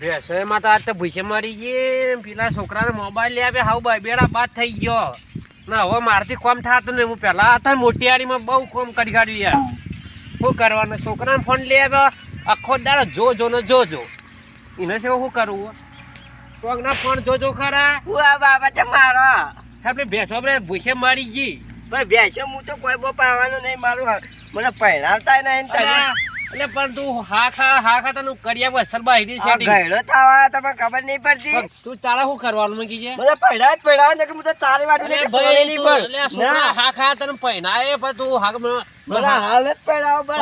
ભેંસોમાં તો આજ તો ભૂસે મરી ગઈ. પેલા છોકરાને મોબાઈલ લઈ હાવ ભાઈ બેડા બાદ થઈ ગયો. ના હવે મારથી કોમ થતું નહીં. હું પહેલા હતા ને બહુ કોમ કરી કાઢ્યું યાર. શું કરવાનું? છોકરાને ફોન લઈ આવ્યો આખો દાડો જો જો ને જો જો એને છે શું કરવું કોકના ફોન જો જો ખરા. હું આ બાબા છે મારો. આપણે ભેંસો આપણે ભૂસે મરી ગઈ. પણ ભેંસો હું તો કોઈ બહુ પાવાનું નહીં મારું. મને પહેરાવતા નહીં એટલે પણ તું હા ખા હા ખા તને કર્યા અસર બાહી સેટિંગ ગયડો થાવા તમે ખબર નહીં પડતી. તું તારા શું કરવાનું મેં છે મને પહેરાવ જ પહેરાવ ને કે હું તો ચારે વાટું અલે ભાઈ ના. હા ખા તને પહેરાય પણ તું હા મને- મને હાલ જ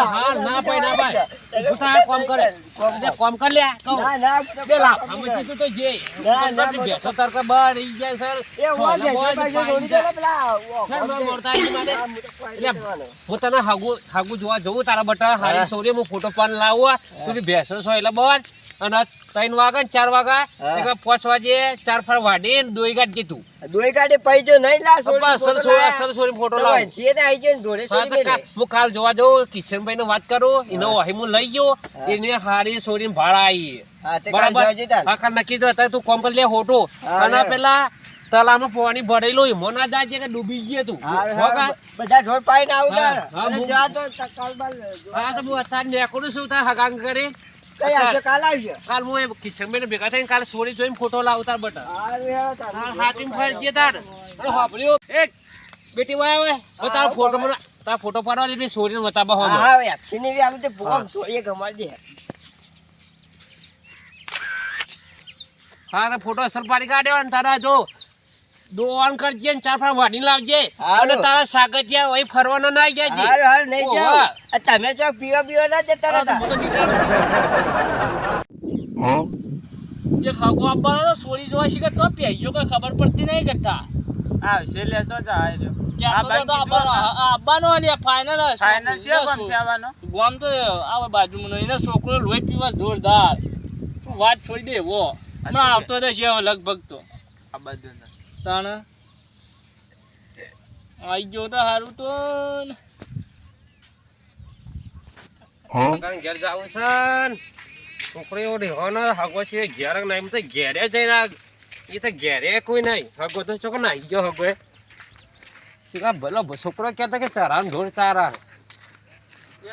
હાલ ના પહેરાવ ભાઈ. તું કોમ કરે અલે કોમ કર લે કહું. ના ના બે લાવ. કામ આમાં તો જે. ના, ના, આપણી ભેંસો તરકા બહાર રહી જાય સર. એ હોય ભેંસો હોય પાછો દે. દે પેલા સર, મોરતા આવી માટે. હું તો કોઈ નહીં એટલે કરવાનો. હું તને હાગુ હાગુ જોવા જવું તારા બટા હારી સોરી હું ફોટો પાન લાવવા તું ભેંસો છો એટલે બસ અને ત્રણ વાગે ચાર વાગે પાંચ વાગે ચાર ફર વાડી દોઈ ગાંઠ કીધું દોઈ કાઢે પૈજો નહીં લા સોરી પપ્પા અસલ ફોટો લાવું. વંશીએ આઈ ગયો ને જોડે હા, કાલ જોવા જઉં કિશનભાઈ ને વાત કરું એનો વાહી હું લઈ ગયો એને હારી સોરી ભાડા આવી બરાબર? હા કાલ નક્કી તો અત્યારે તું કોમ કરી લે હોટો. અને. પેલા તલામાં પાણી ભરેલો એમાં ના જાય છે કે ડૂબી ગયો તું. બધા ઢોર પાઈ આવું હા, હા, જા તો હા અત્યારે નીકળું છું તાર હગાંગ કરી. કાલ હું કિશનભાઈ ને ભેગા થઈને કાલ સોરી જોઈને ફોટો લાવતા બટા. હારું, હેરો તાર. તાર હાથીમ ફરજે તાર. અરે એક બેટી વાય હવે હવે તારો ફોટો મને તારો ફોટો પાડવા દે સોરી બતાવવા હા, હા, વેક્સિન એવી આલું તે ભોમ સોરીએ ગમાડી દે. હા ફોટો અસલ પાડી કાઢ્યો અને તારા જો. દોવાન કરજે ને ચાર પાંચ વાડી લાવજે. અને તારા સાગતિયા ઓય ફરવાનો ના જાય હારું, હારું, નહીં ઓહો. તમે જો પીવા પીવા ના જતા રહેતા. એ ખાગો આપવાનો સોરી જોવા શીખે તો પી જો કઈ ખબર પડતી નહીં કરતા. આવશે લે ફાઇનલ ફાઇનલ છે કોણ કહેવાનો? તો આવે બાજુમાં એનો છોકરો લોહી પીવા જોરદાર. તું વાત છોડી દે વો હમણાં આવતો રહેશે લગભગ તો. આ બધું. તાણ. આઈ ગયો તો સારું તો. ઘેર જાવું છે છોકરીઓ રહેવાનો હગો છે ઘેર નહીં તો ઘેરે જઈને આ- એ તો ઘેરે કોઈ નહીં. હગો તો છોકરો નાઈ ગયો હગો શીખા ભલો છોકરો કહેતો કે ચારા ઢોર ચારા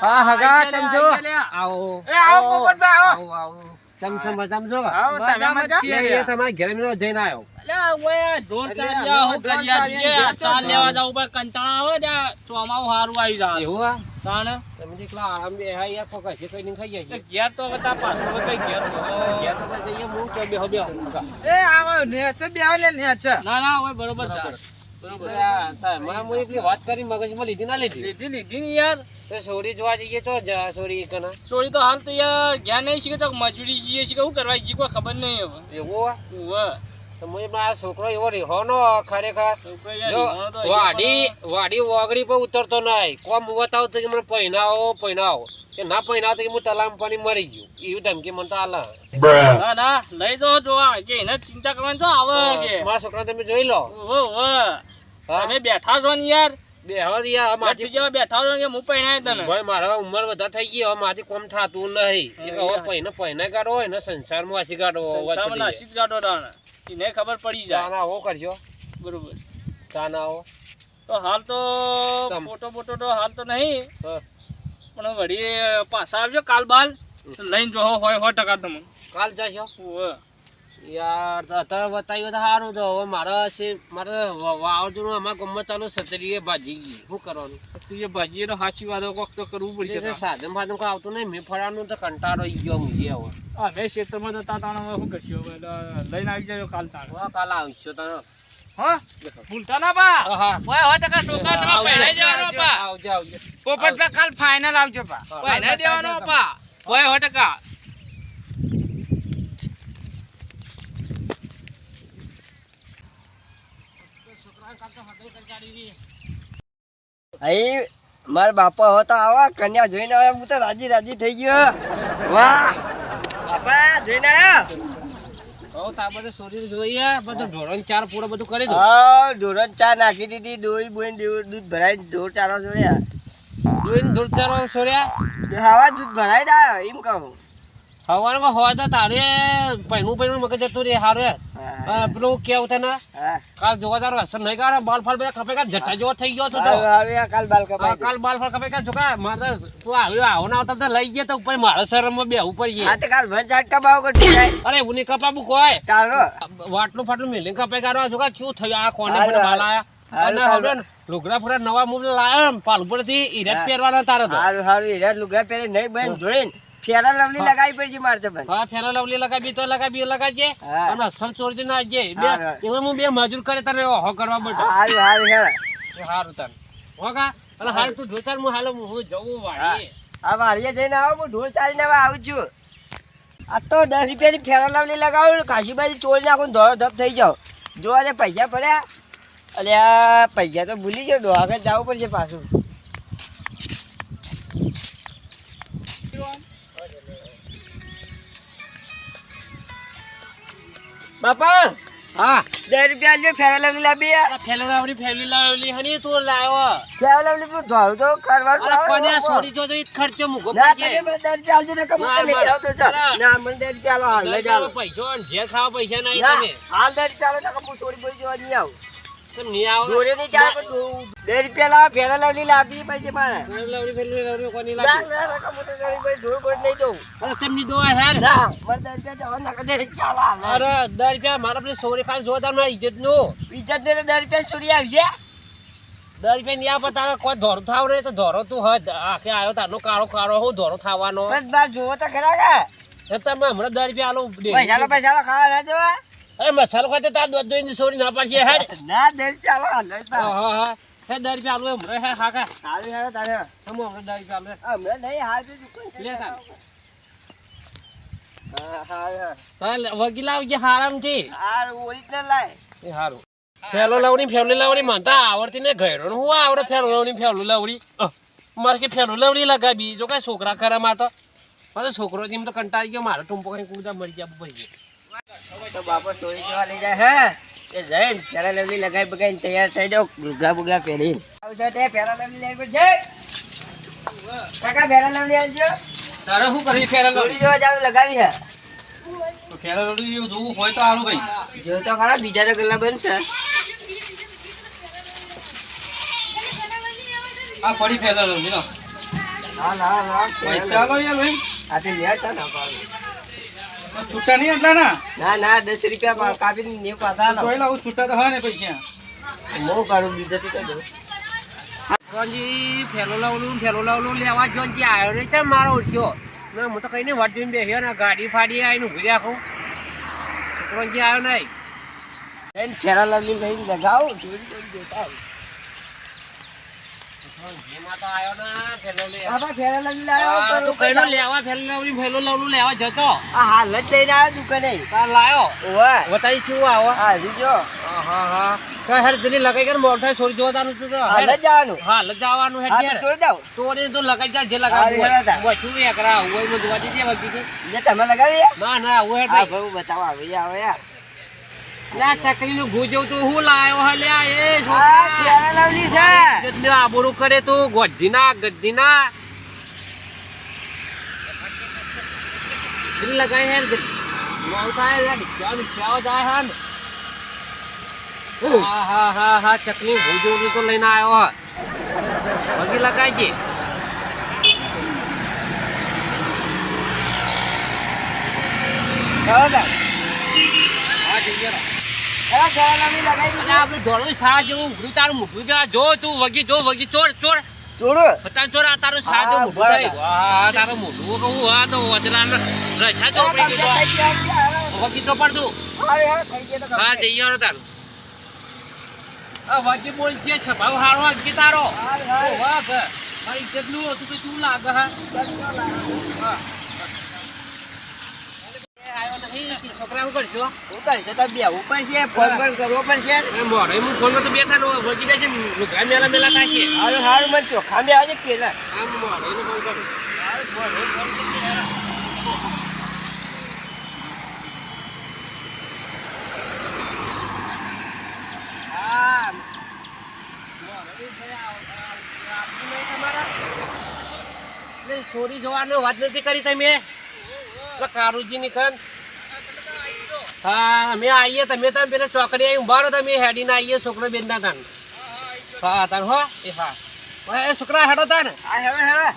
હા હગા જો આવો. એ આવો. આવો. આવો. આવો તમે છો મજામાં છો? આવો, તમે જ મજા? એ તમારા ઘરે મેં જઈને આવ્યો. ઢોર એટલે અમે ગરિયા છે ચાલ લેવા. જવું કંટાળા આવે જા ચોમાવું હારું આવી જાય. એવું હા તાણ? તમે જેટલા આરામ બે હા યાર કોક છે કઈ નહીં ખાઈ જાય ઘેર તો હવે તાર પાછું હવે કઈ ઘેર ઘેર તો જઈએ હું કે બેહો બેહો એ આવો ચ બે લે નેચે ના ના ઓય બરોબર આ ના ને તો સોરી જોવા જઈએ તો સોરી કના. સોરી તો હાલ તો યાર નહીં શીખે તો મજૂરી જઈએ કરવા? જઈએ કોઈ ખબર નહીં હવે. આ? ઉવ્વ. તો મુઈ આ છોકરો એવો રીહોનો ખરેખર. જો વાડી વાડી વગડી પર ઉતરતો નહીં. કોમ બતાવો તો કે મને પહેનાવો પહેનાવો કે ના પહેરાવ તો કે હું તલામ પાણી મરી ગયું. એવું ધમકી મને તો આલા. ના ના લઈ જો જોવા કે એને ચિંતા કરવાની તો આવે મારા છોકરા તમે જોઈ લો. ઓ ઉવ્વ. હા? તમે બેઠા છો ને યાર હું મારા ઉંમર વધારે થઈ ગઈ હવે મારી કોમ થતું નહીં હા, હવે. પૈને પૈને કાઢો હોય ને સંસારમાં વાસી કાઢો સંસારમાં નાસી જ કાઢો. એને ખબર પડી જાય તાના આવો કરજો બરોબર તાના આવો તો હાલ તો. ફોટો તો હાલ તો નહીં હા. પણ વળી પાછા આવજો કાલ બાલ લઈને જો હોય સો ટકા તમને કાલ જશો. યાર અત્યારે બતાવ્યું તો સારું તો. હવે મારે છે મારે વાવાઝોડું અમારા ગામમાં ચાલુ સતરીએ ભાજી. ગઈ શું કરવાનું? તું એ ભાજી તો સાચી વાત કોક તો કરવું પડશે સાધન ફાધન કોઈ આવતું નહીં મેં ફળાનું તો કંટાળો આવી ગયો મુજે હવે. હા મેં ક્ષેત્રમાં જતા તાણે હવે શું કરશું હવે? લઈને આવી જાય કાલ તાણ. હા કાલ આવશો તારો હા? ભૂલતા ના બા? હા ઓય ટકા છોકરા તમે પહેરાઈ આવજો આવજો પોપટભાઈ કાલ ફાઇનલ આવજો પા પહેરાઈ દેવાનો પા હોય ટકા. અહીં મારા બાપા હોતા આવા કન્યા જોઈને આવ્યા હું તો રાજી રાજી થઈ ગયો. વાહ! બાપા જોઈને આવ્યા? હવે તા બધે સોરી જોઈએ. બધું ચાર બધું કરી દો. હા ઢોરણ ચા નાખી દીધી દોઈ બોઈને દૂધ ભરાય દૂધ ભરાઈ દા એમ કહું. હવારમાં હોય તો તારે પૈનું પૈનું મગજ જતું રે હારે હા, પેલું કેવું તને હા. કાલ જોવા તારો અસર નહીં કાઢે બાલ ફાલ બધા ખપે કા જટા જેવો થઈ ગયો તું કાલ બાલ હા, કાલ બાલ ફાલ ખપે કા જોકા મારે તું આવ્યો આવો ના આવતા લઈ ગયા તો ઉપર મારા શરમમાં ઉપર પડી હા, તો કાલ ભર ચાટ કપાવો. અરે નહીં કપાવું કોઈ ચાલો. વાટલું ફાટલું મેલી કપે કાઢવા. જોકા શું થયું આ કોને મને બાલ આયા અને હવે લુગડા ફુગડા નવા મૂળ લાયો ને પાલપુરથી ઈરજ પહેરવાના તારે તો. હારું, હારું, હીરા લુગડા પહેરે નહીં બેન ધોઈને ફેરા લવલી લગાવી પડશે મારે તો ભાઈ. હા ફેરા લવલી લગાવી તો લગાવી લગાજે. અને અસલ ચોરજી ના જે બે હારું. હું બે મજૂર કરે તને હો કરવા બટો હારું, હારું, હેરા સારું તને હો કા અને હાલ તું ઢોચાર હું હાલ હું જવું વાળી હા. વાળીએ જઈને આવો હું ઢોર ચાલીને આવું છું. આ તો દસ રૂપિયાની ફેરા લવલી લગાવું કાશી બાજુ ચોરી નાખું ધોળો ધપ થઈ જાવ જો આજે પૈસા પડ્યા. આ પૈસા તો ભૂલી ગયો ડો આગળ જવું પડશે પાછું. બાપા હા. દસ રૂપિયા આલજો ફેરા લવલી લાવી ફેલા લાવડી ફેલી લાવલી હની તો લાવ્યો ફેરા લાવલી પેલું ધોળું તો કરવાનું અરે કોને. છોડી જો તો ઈ ખર્ચો મુકો ના તમે દસ રૂપિયા આલજો ને કમ મારે- આવતો ચાલ. ના. મને દસ રૂપિયા હાલ લઈ જાવ પૈસો જે ખાવ પૈસા નહીં તમે. હાલ દસ રૂપિયા ને કમ છોડી બોલી જવા નહીં આવું. તો નહીં આવો? નહીં ચાલે પણ દો- દસ રૂપિયા લાવો ફેરા લવલી લાવી પછી મારે. લાવડી ફેલી લાવડી કોની ના લાગી ના દર રૂપિયા ઇજ્જત ઇજ્જત છોડી આવશે. દર રૂપિયા ની આપે તારે કોઈ ધોરો થાવ રે તો ધોરો તું હદ. આખે આવ્યો તારનો કાળો કાળો હું ધોરો થવાનો. જોવો તો ખરા કે. તમે હમણાં દર રૂપિયા આલો પૈસા ખાવા ના જોવા અરે મસાલો ખાતે તાર દોધ દોઈને સોડી ના પાડશે હે ના દસ પે આવો લઈ હા હા હા. હે દર પે આલો હમણાં હે હાકા હારું તારે. તમે હમણાં દર પે આલો હમણાં નહીં હાલ તો દુકાન લે કા. હા છોકરા ખરા માં તો. મારે છોકરો કંટાળી ગયો મારો ટૂંપો કઈ કુદા મરી ગયા પડી તો બાપો સોરી જોવા લઈ જાય હે? એ જઈને ફેરા લેવલી લગાવી બગાઈને તૈયાર થઈ જાવ લુગડા બુગલા પહેરી આવશે તે ફેરા લેવલી લઈ પડશે કાકા ફેરા લેવલી આવજો. તારે શું કરી ફેરા સોરી જોવા જાવ લગાવી હે. ફેરા લવલી જોવું હોય તો આવું ભાઈ. જો તો ખરા બીજા તો ગલ્લા બનશે આ પડી ફેરા લવલી નો હા ના ના પૈસા લો યાર ભાઈ. આ તે લે તો ના પાડું. છૂટા નહીં એટલા ના? ના ના દસ રૂપિયા કાપી ને નેવું પાછા. જોઈ લાવું છૂટા તો હોય ને પૈસા બહુ કાઢું બીજા તો કઈ દઉં. કોણજી ફેલો લાવલું ફેલો લાવલું લેવા જો આવ્યો નહીં છે મારો ઓછો ના હું તો કઈ નહીં વાટ જોઈને બેસ્યો ને ગાડી ફાડી આવીને ઊભી રાખું. કોણજી આવ્યો નહીં. ફેરા લાવલી લઈને લગાવો જોઈ જોઈ જોતા આવો. ને તમે લગાવી ના ના બતાવો આવી આવે યાર ચકલી નું ભૂજવ તો હું લાયો હા લે એ લવલી છે? આબરૂ કરે તું ગોધીના ગદ્દીના. લગાય હે હા હા હા હા ચકલી ભૂજવ તો લઈને આવ્યો હે. ચાલો તાર. હા જઈએ. આપણે ધોળું સા જેવું ઉઘડું તારું મોઢું જો તું વગી જો વગી ચોર ચોર. ચોર? બતા ચોર આ તારું સા જેવું મોઢું તારું મોઢું કહું તો વજરા રસા ચોપડી ગઈ વગી તો પડતું. હા જઈ રો તારું. વગી બોલ છે સ્વભાવ હારો વગી તારો? વાહ મારી કેટલું તું તો શું લાગે. હા. છોકરા શું કરશો ફોન પણ કરવો પડશે. એ મોડે હું ફોનમાં તો બેઠા નો વગી બે છે મેલા મેલા આજે પેલા. આમ એનો ફોન કરું. જોવાનો વાત નથી કરી તમે. પેલા કારુજીની કન હા અમે આવીએ તમે તમે પેલા ચોકડી આવી ઊભા રહો તમે હેડીને આવીએ છોકરો બેન ના તાન હા તાર હો એ હા. એ છોકરા હેડો તાન આ હેડો હેડો.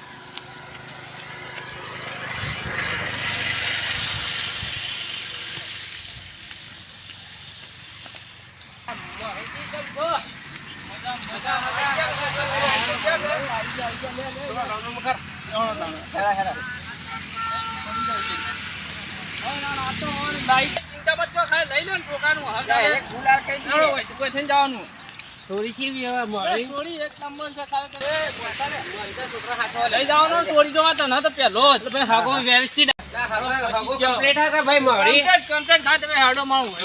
હેડો હેડો ડાયરેક્ટ ગુલાલ કહી દઈએ. થોડી કેવી હવે મારી એટલે ભાઈ હાગો વ્યવસ્થિત કમ્પ્લીટ હતા ભાઈ મારી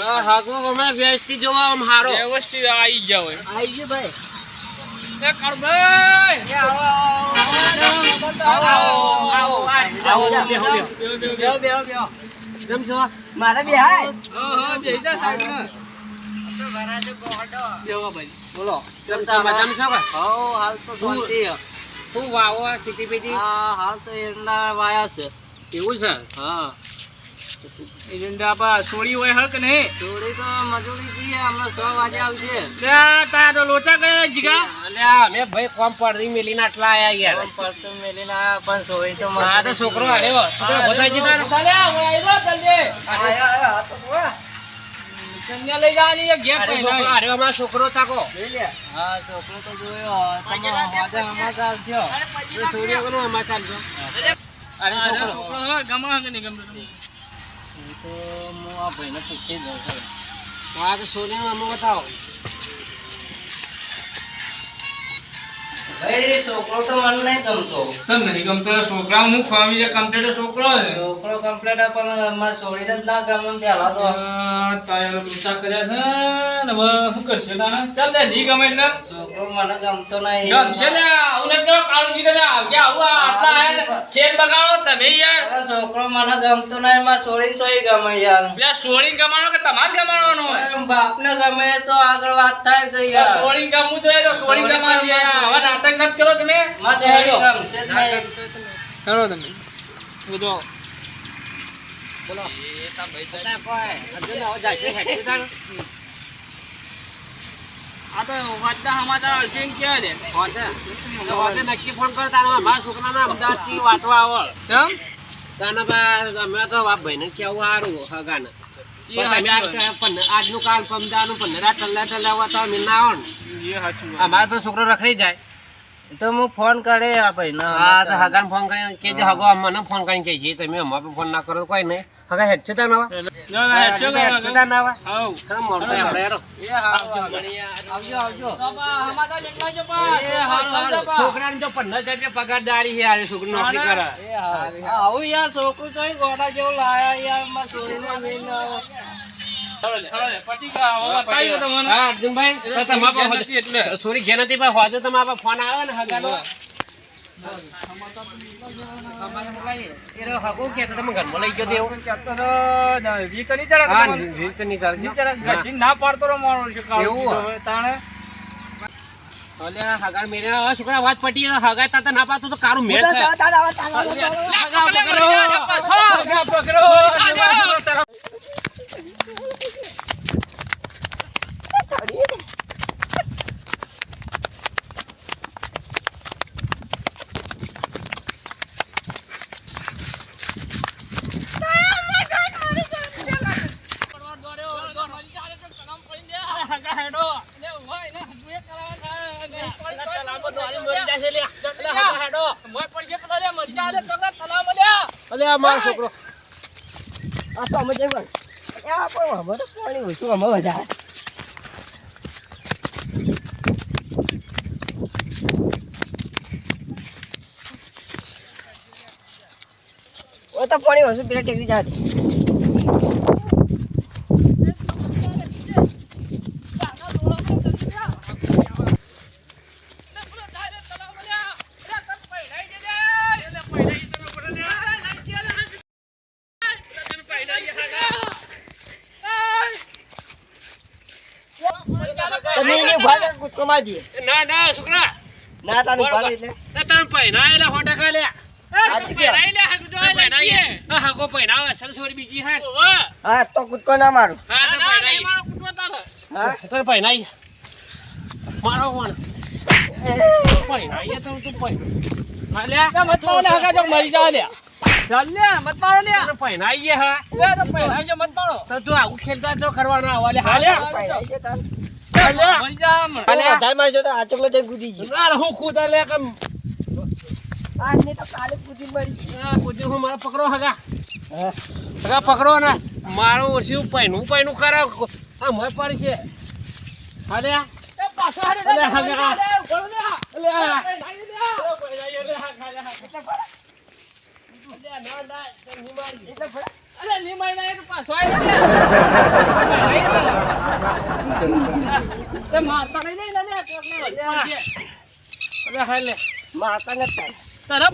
હા, હાગો અમે વ્યવસ્થિત જોવા આમ હારો વ્યવસ્થિત આવી જાવ આવી ગયું ભાઈ આવો આવો આવો આવો, આવો, આવો. આવો આવો આવો બેહો બેહો બેહો, બેહો, બેહો. કેમ છો? મારે બે હાય હા હા બેહી જા સાઈડમાં. બોલો. કેમ છો? મજામાં? છો? કે હાલ તો શાંતિ. શું વાવો સીટી બીટી આ હાલ તો એરંડા વાયા છે. એવું છે? હા. એરંડા પા સોળી હોય હક ને? સોળી તો મજૂરી જઈએ હમણાં સો વાગે આવશે તારા તો લોચા કયા જીગા. અલ્યા અમે ભાઈ કોમ પડી મેલીને આટલા આયા યાર. પરતું મેલીને આયા પણ સોળી તો આ તો છોકરો હાર્યો. છોકરો બધાજી તારો ચાલ્યા આવ્યો જલ્દી. આયો, આયો, તો કન્યા લઈ જવાની છે ઘેર અરે છોકરો. હાર્યો અમારો છોકરો તાકો હા છોકરો તો જોયો તમે વાજે હમણાં ચાલશો સૂર્ય કોનો અમાર ચાલજો. અરે છોકરો. એ તો હું આ ભાઈને પૂછી લઉં છું. આ સૂર્ય અમે બતાવો ભાઈ છોકરો તો મને નહીં ગમતો. ચમ નહીં ગમતો? છોકરા હું કમ્પ્લીટ છોકરો છે. છોકરો કમ્પ્લેટ પણ મારે છોડીને જ ના ગમે પેલા તો. તારે ઊંચા કર્યા છે ને હવે શું કરશે? તાને ચાલ દે નહીં ગમે એટલે. છોકરો મને ગમતો નહીં. ગમશે ને આવું ને તો કાળજી તમે આવજે આવું આટલા આયા ને ખેલ બગાડો તમે યાર. છોકરો મને ગમતો નહીં મારે છોડીને તોય ગમે યાર. સોળી ગમાડો કે તમારે ગમાડવાનું હોય? એમ બાપને ગમે તો આગળ વાત થાય તો યાર. સોળી ગમવું જોઈએ તો સોળી ગમાડજે. હવે નાટક નથી કરો તમે? હેલો તમે. બધો બોલો ને નક્કી ફોન કરો તારા મારા છોકરાને અમદાવાદથી વાંચવા આવો ચમ? તાના અમે તો બાપ ભાઈને કેવું સારું હગાને. આજનું કાલ પમદાનું પંદર ટલ્લા ટલ્લા હોય તો અમે ના આવો ને અમારે તો છોકરો રખડી જાય. તો હું ફોન કરે આ ભાઈ હા તો હગાને ફોન કરીને કે જે હગો મને ફોન કરીને કહે છે તમે અમારે ફોન ના કરો તો કોઈ નહીં. હગા હેડ છે કરો. હેડ છે તાર ના આવે મળતો આપણે હેડો. આવજો આવજો છોકરાને તો પંદર હજાર પગાર દાડી છે આજે છોકરી નોકરી કરે. આવું યાર છોકરું તો ગોડા જેવું લાયા યાર મારે સોરી ઘેર નથી પણ હોજે તમારા પાસે ફોન આવે ને હગાનો તમે ના પાડતો. અલ્યા હગાડ મેરે છોકરા વાત પટી હગા તાતા ના પાડતો તો કારું મેળ છે તાતા, તાતા, તાતા, તાતા. હગા પકડો. હગા પકડો. અલ્યા મારો છોકરો આ તો અમે જઈએ. આ પણ અમે તો પાણી ઓછું અમે વધારે. તો પાણી ઓછું પેલા ટેકરી તમે કૂદકો ના ના છોકરા ના તાનું પાડી લે ના તાર પાઈ ના એલા હોટા કા લ્યા. પહેરાઈ લે. હા, તો કૂદકો ના મારું મારો કૂટવો તારે. હા તો પહેરાઈએ. મારો કોણ? તું પહેર. હા, લે. લે, મત પાડો લે, હાગા જો મરી જાવ લે. ચાલ મત પાડો લે. તને પહેરાઈએ હા. તો પહેરાઈ જો, મત પાડો. તો તું આવું ખેલતા તો કરવાનો આવા લે. તો આ ચોકલો જઈને કૂદી ગયો ના, હું ખુદ લે કે આ નહીં તો કાલે કૂદી મરી આ હું મારા પકડો હગા હગા પકડો ને મારું ઓછું પૈનું પૈનું કરે આ મોય પડી છે પાછો અલે, લે, હાગા. લે, લે, ઊભો લે. અલે, આ. અલે, મારી નાખે તો પાછો આવી લે. એ મારતા નહીં લઈ લે. અલે, હા લે. મારતા તારા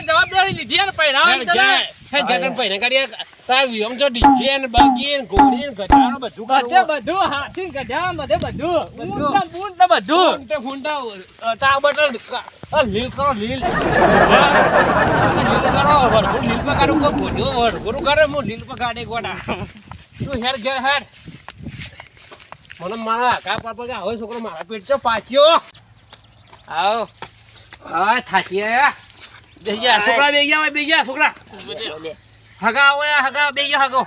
જવાબદારી લીધી ને હે, જતન કાઢીએ. તાર વિયમ તો ડીજે ને બાકી ને ઘોડી ને ગધાડો બધું બધે બધું હાથી ગધા બધે બધું. ઊંટ ને બધું ફૂંટે ફૂંટા, તા બટન કા- અ, લીલ કરો લીલ. લીલ કરો વરઘોડું લીલ પકાડું કોઈ ભોજો વરઘોડું કરે હું લીલ પકાડે ગોડા. તું હેર ઘેર હેર? મને મારા કા પાપા કે હવે છોકરો મારા પેટ તો પાચ્યો આવો. હા થાકી આયા. બેસી જા છોકરા બે ગયા બે ગયા છોકરા. હગા આવો હગા બે ગયા હગો.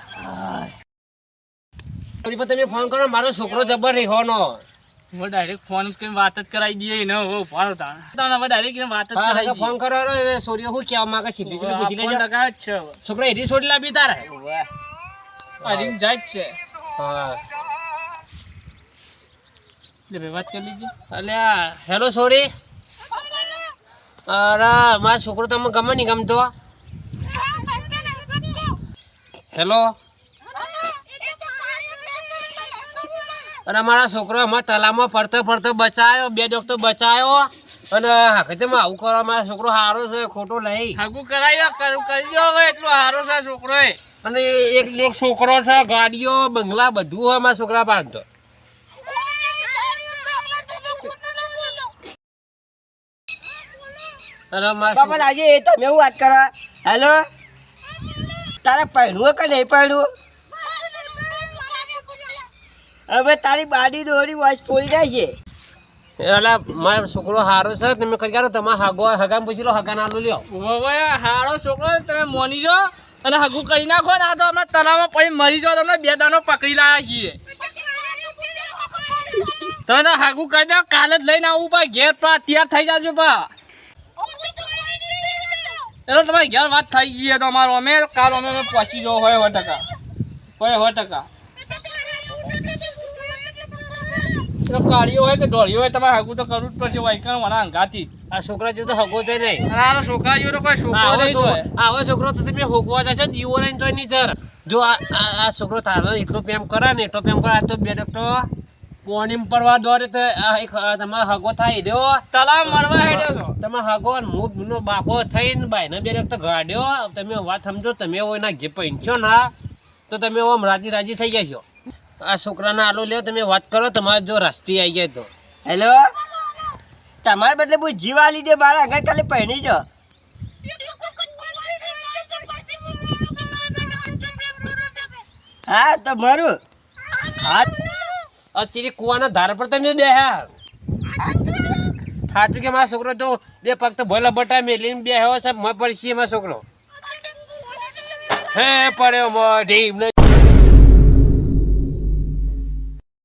તમે ફોન કરો મારો છોકરો જબર રીહોનો હું ડાયરેક્ટ ફોન કરીને વાત જ કરાવી દઈએ એને હવે ઉપાડો તાણ. તાણ હવે ડાયરેક્ટ વાત જ હા, કરાવી દઈએ. ફોન કરો રો, એ સોરીઓ શું કહેવા માંગે સીધી સીધી પૂછી લેજો લગાવ્યો જ. છે હવે. છોકરા એરી સોડી લાવી તારે? આ જાય જ છે. હા. લે વાત કરી લીધી અલ્યા હેલો સોરી. અરે મારો છોકરો તમને ગમે નહીં ગમતો. હેલો? અને અમારા છોકરો અમારા તલામાં ફરતો ફરતો બચાયો બે તો બચાયો. અને હકીકતમાં આવું કરવા અમારા છોકરો સારો છે ખોટો નહીં. હાગું કરાવ્યો કરી દો હવે એટલો સારો છે છોકરો અને એક એક છોકરો છે ગાડીઓ બંગલા બધું હોય મારા છોકરા પાસે તો. અને મારા બાપા લાગે એ તમે વાત કરો હેલો? તારે પહેરવું કે નહીં પહેરવું? હવે તારી બાડી દોરી વોચ ફોડી જાય છે. એટલે મારો છોકરો સારો છે તમે કરી કાઢો તમારે હાગો હગામ પૂછી લો હગા ના લ્યો. હવે હારો છોકરો તમે મોની જો અને હાગું કરી નાખો ને આ તો અમે તલાવમાં પડી મરી જાઓ તમને બે દાનો પકડી લાયા છીએ. તમે તો હાગું કરી દો કાલે જ લઈને આવું પા ઘેર પા તૈયાર થઈ જાજો પા એટલે તમારી ઘેર વાત થઈ ગઈ તો અમારો અમે કાલ અમે અમે પહોંચી જાઓ હોય સો ટકા. હોય સો ટકા એટલે કાળીઓ હોય કે ડોળીઓ હોય તમારે હાગું તો કરવું જ પડશે કે મને અંગાથી આ છોકરા જો તો હગો તો નહીં આ છોકરા જેવો કોઈ છોકરો નહીં આવો છોકરો તો તમે હોકવા જશે દીવો લઈને તો નહીં સર જો આ છોકરો તારો એટલો પ્રેમ કરે ને એટલો પ્રેમ કરે તો બે તો પોણીમ પરવા દોરે તો આ એક તમારો હગો થાય રહ્યો તલાવ મરવા હેડ્યો તમે હગો ને હું બાપો થઈને ભાઈને બે તો ગાડ્યો. તમે વાત સમજો તમે એના ઘે પૈણછો ના તો તમે ઓમ રાજી રાજી થઈ જશો. આ છોકરાના આલો લ્યો તમે વાત કરો તમારે જો રસ્તી આવી જાય તો. હેલો? તમારે બદલે બહુ જીવા લીધે મારા આગળ કાલે પહેરી જો. હા તમારું હા. અત્યારે કુવાના ધાર પર તમે બેહ્યા હાથ કે મારો છોકરો તો બે પગ તો ભોલા બટા મેલીને બેહ્યો છે મેં પડશે મારો છોકરો. હે પડ્યો ઢીમ